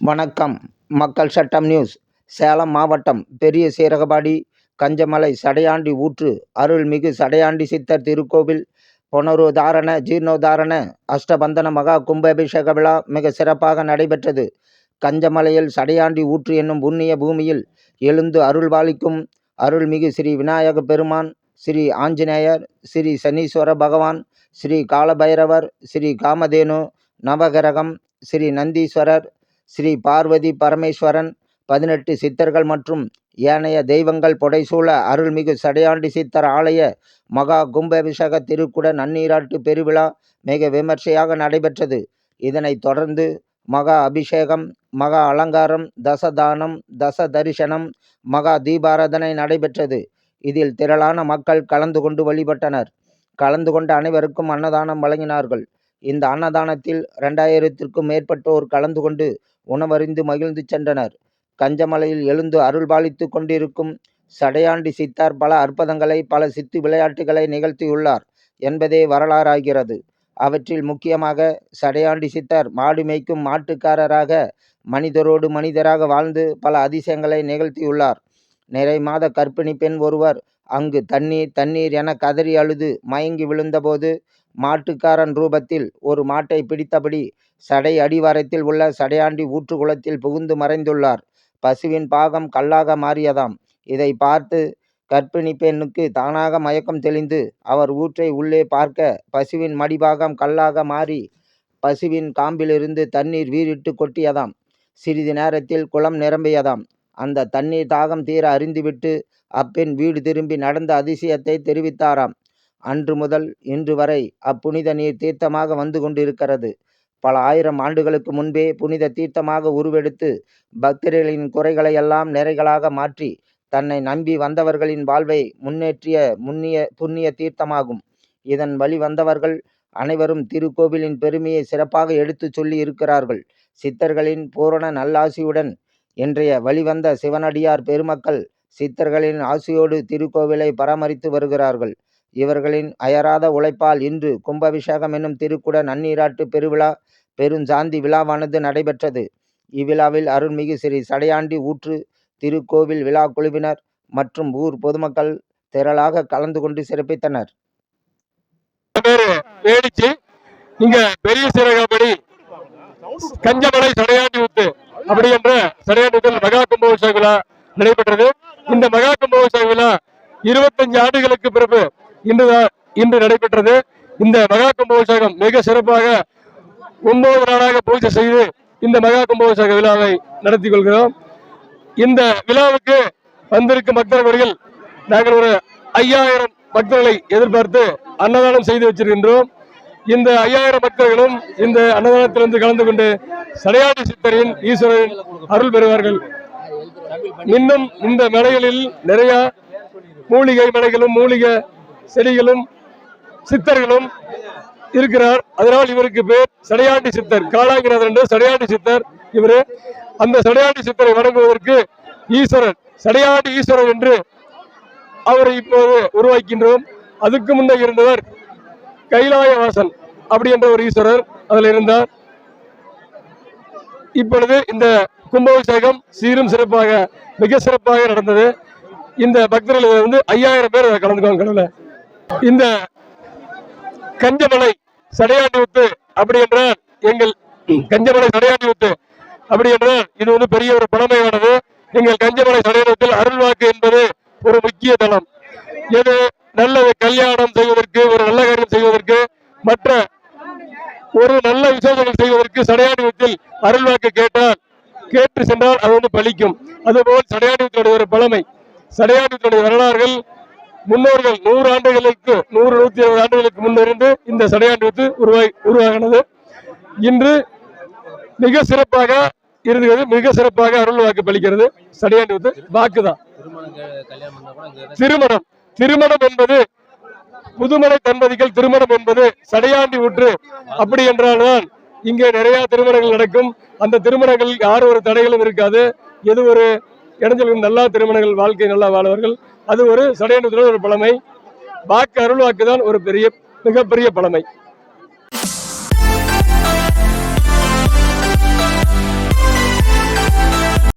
வணக்கம். மக்கள் சட்டம் நியூஸ். சேலம் மாவட்டம் பெரிய சீரகபாடி கஞ்சமலை சடையாண்டி ஊற்று அருள்மிகு சடையாண்டி சித்தர் திருக்கோவில் புனருதாரண ஜீர்ணோதாரண அஷ்டபந்தன மகா கும்பாபிஷேக விழா மிக சிறப்பாக நடைபெற்றது. கஞ்சமலையில் சடையாண்டி ஊற்று என்னும் புண்ணிய பூமியில் எழுந்து அருள்பாலிக்கும் அருள்மிகு ஸ்ரீ விநாயக பெருமான் ஸ்ரீ ஆஞ்சநேயர் ஸ்ரீ சனீஸ்வர பகவான் ஸ்ரீ காலபைரவர் ஸ்ரீ காமதேனு நவகிரகம் ஸ்ரீ நந்தீஸ்வரர் ஸ்ரீ பார்வதி பரமேஸ்வரன் பதினெட்டு சித்தர்கள் மற்றும் ஏனைய தெய்வங்கள் புடைசூழ அருள்மிகு சடையாண்டி சித்தர் ஆலய மகா கும்பாபிஷேக திருக்குட நன்னீராட்டு பெருவிழா மிக விமர்சையாக நடைபெற்றது. இதனைத் தொடர்ந்து மகா அபிஷேகம் மகா அலங்காரம் தசதானம் தச தரிசனம் மகா தீபாராதனை நடைபெற்றது. இதில் திரளான மக்கள் கலந்து கொண்டு வழிபட்டனர். கலந்து கொண்ட அனைவருக்கும் அன்னதானம் வழங்கினார்கள். இந்த அன்னதானத்தில் இரண்டாயிரத்திற்கும் மேற்பட்டோர் கலந்து கொண்டு உணவறிந்து மகிழ்ந்து சென்றனர். கஞ்சமலையில் எழுந்து அருள்பாலித்து கொண்டிருக்கும் சடையாண்டி சித்தார் பல அற்புதங்களை பல சித்து விளையாட்டுகளை நிகழ்த்தியுள்ளார் என்பதே வரலாறாகிறது. அவற்றில் முக்கியமாக சடையாண்டி சித்தர் மாடு மேய்க்கும் மாட்டுக்காரராக மனிதரோடு மனிதராக வாழ்ந்து பல அதிசயங்களை நிகழ்த்தியுள்ளார். நிறை மாத கர்ப்பிணி பெண் ஒருவர் அங்கு தண்ணீர் தண்ணீர் என கதறி அழுது மயங்கி விழுந்தபோது மாட்டுக்காரன் ரூபத்தில் ஒரு மாட்டை பிடித்தபடி சடை அடிவாரத்தில் உள்ள சடையாண்டி ஊற்றுக்குளத்தில் புகுந்து மறைந்துள்ளார். பசுவின் பாகம் கல்லாக மாறியதாம். இதை பார்த்து கர்ப்பிணி பெண்ணுக்கு தானாக மயக்கம் தெளிந்து அவர் ஊற்றை உள்ளே பார்க்க பசுவின் மடிபாகம் கல்லாக மாறி பசுவின் காம்பிலிருந்து தண்ணீர் வீறிட்டு கொட்டியதாம். சிறிது நேரத்தில் குளம் நிரம்பியதாம். அந்த தண்ணீர் தாகம் தீர அறிந்துவிட்டு அப்பெண் வீடு திரும்பி நடந்த அதிசயத்தை தெரிவித்தாராம். அன்று முதல் இன்று வரை அப்புனித நீர் தீர்த்தமாக வந்து கொண்டிருக்கிறது. பல ஆயிரம் ஆண்டுகளுக்கு முன்பே புனித தீர்த்தமாக உருவெடுத்து பக்தர்களின் குறைகளை எல்லாம் நிறைகளாக மாற்றி தன்னை நம்பி வந்தவர்களின் வாழ்வை முன்னேற்றிய முன்னிய புண்ணிய தீர்த்தமாகும். இதன் வழி வந்தவர்கள் அனைவரும் திருக்கோவிலின் பெருமையை சிறப்பாக எடுத்துச் சொல்லி இருக்கிறார்கள். சித்தர்களின் பூரண நல்லாசியுடன் இன்றைய வழிவந்த சிவனடியார் பெருமக்கள் சித்தர்களின் ஆசியோடு திருக்கோவிலை பராமரித்து வருகிறார்கள். இவர்களின் அயராத உழைப்பால் இன்று கும்பாபிஷேகம் என்னும் திருக்குட நன்னீராட்டு பெருவிழா பெருஞ்சாந்தி விழாவானது நடைபெற்றது. இவ்விழாவில் அருள்மிகு ஸ்ரீ சடையாண்டி ஊற்று திருக்கோவில் விழா குழுவினர் மற்றும் ஊர் பொதுமக்கள் திரளாக கலந்து கொண்டு சிறப்பித்தனர். வேடிச்சு. இங்க பெரிய சீரகப்படி கஞ்சமலை சடையாண்டி ஊத்து அப்படி என்ற சடையாண்டி மகா கும்போத்சவ விழா நடைபெற்றது. இந்த மகா கும்போத்சவ விழா இருபத்தஞ்சு ஆண்டுகளுக்கு பிறகு இன்றுதான் இன்று நடைபெற்றது. இந்த மகா கும்பாபிஷேகம் மிக சிறப்பாக ஒன்பது நாளாக பூஜை செய்து இந்த மகா கும்பாபிஷேக விழாவை நடத்தி கொள்கிறோம். இந்த விழாவுக்கு வந்திருக்கும் பக்தர்கள் நாங்கள் ஒரு ஐயாயிரம் பக்தர்களை எதிர்பார்த்து அன்னதானம் செய்து வச்சிருக்கின்றோம். இந்த ஐயாயிரம் பக்தர்களும் இந்த அன்னதானத்திலிருந்து கலந்து கொண்டு சடையாடி சித்தரின் ஈஸ்வரன் அருள் பெறுவார்கள். இன்னும் இந்த மலைகளில் நிறைய மூலிகை மலைகளும் மூலிகை செடிகளும் சித்தர்களும் இருக்கிறார். அதனால் இவருக்கு பேர் சடையாண்டி சித்தர். காலாங்கிநாதர் என்று சடையாண்டி சித்தர் இவரு. அந்த சடையாண்டி சித்தரை வணங்குவதற்கு ஈஸ்வரன் சடையாண்டி ஈஸ்வரன் என்று அவரை இப்போது உருவாக்கின்றோம். அதுக்கு முன்னே இருந்தவர் கைலாயவாசன் அப்படி என்ற ஒரு ஈஸ்வரர் அதில் இருந்தார். இப்பொழுது இந்த கும்பாபிஷேகம் சீரும் சிறப்பாக மிக சிறப்பாக நடந்தது. இந்த பக்தர்கள் வந்து ஐயாயிரம் பேர் கலந்துக்குவாங்க கடவுள இந்த கஞ்சமலை சடையாண்டி ஊத்து அப்படி என்றால் எங்கள் கஞ்சமலை சடையாண்டி ஊத்து அப்படி என்றால் இது வந்து பெரிய ஒரு பழமையானது. எங்கள் கஞ்சமலை சடையாண்டத்தில் அருள்வாக்கு என்பது ஒரு முக்கிய தளம். இது நல்ல கல்யாணம் செய்வதற்கு ஒரு நல்ல காரியம் செய்வதற்கு மற்ற ஒரு நல்ல விசேஷங்கள் செய்வதற்கு சடையாண்டியத்தில் அருள்வாக்கு கேட்டால் கேட்டு சென்றால் அது வந்து பலிக்கும். அதுபோல் சடையாண்டியத்தினுடைய ஒரு பழமை. சடையாண்டியத்தினுடைய வரலாறுகள் முன்னோர்கள் நூறு ஆண்டுகளுக்கு நூறு நூத்தி இருபது ஆண்டுகளுக்கு முன்னிருந்து இந்த சடையாண்டியத்து உருவாகி உருவாகினது. இன்று மிக சிறப்பாக இருந்துகிறது மிக சிறப்பாக அருள் வாக்கு பலிக்கிறது சடையாண்டியத்து வாக்குதான். திருமணம் திருமணம் என்பது புதுமலை தம்பதிகள் திருமணம் என்பது சடையாண்டி ஊற்று அப்படி என்றால்தான் இங்கே நிறைய திருமணங்கள் நடக்கும். அந்த திருமணங்கள் யார் ஒரு தடைகளும் இருக்காது. எது ஒரு இடைஞ்சலும் நல்லா திருமணங்கள் வாழ்க்கை நல்லா வாழ்வார்கள். அது ஒரு சடையனுத்துல ஒரு பழமை. வாக்கு அருள் வாக்கு தான் ஒரு பெரிய மிகப்பெரிய பழமை.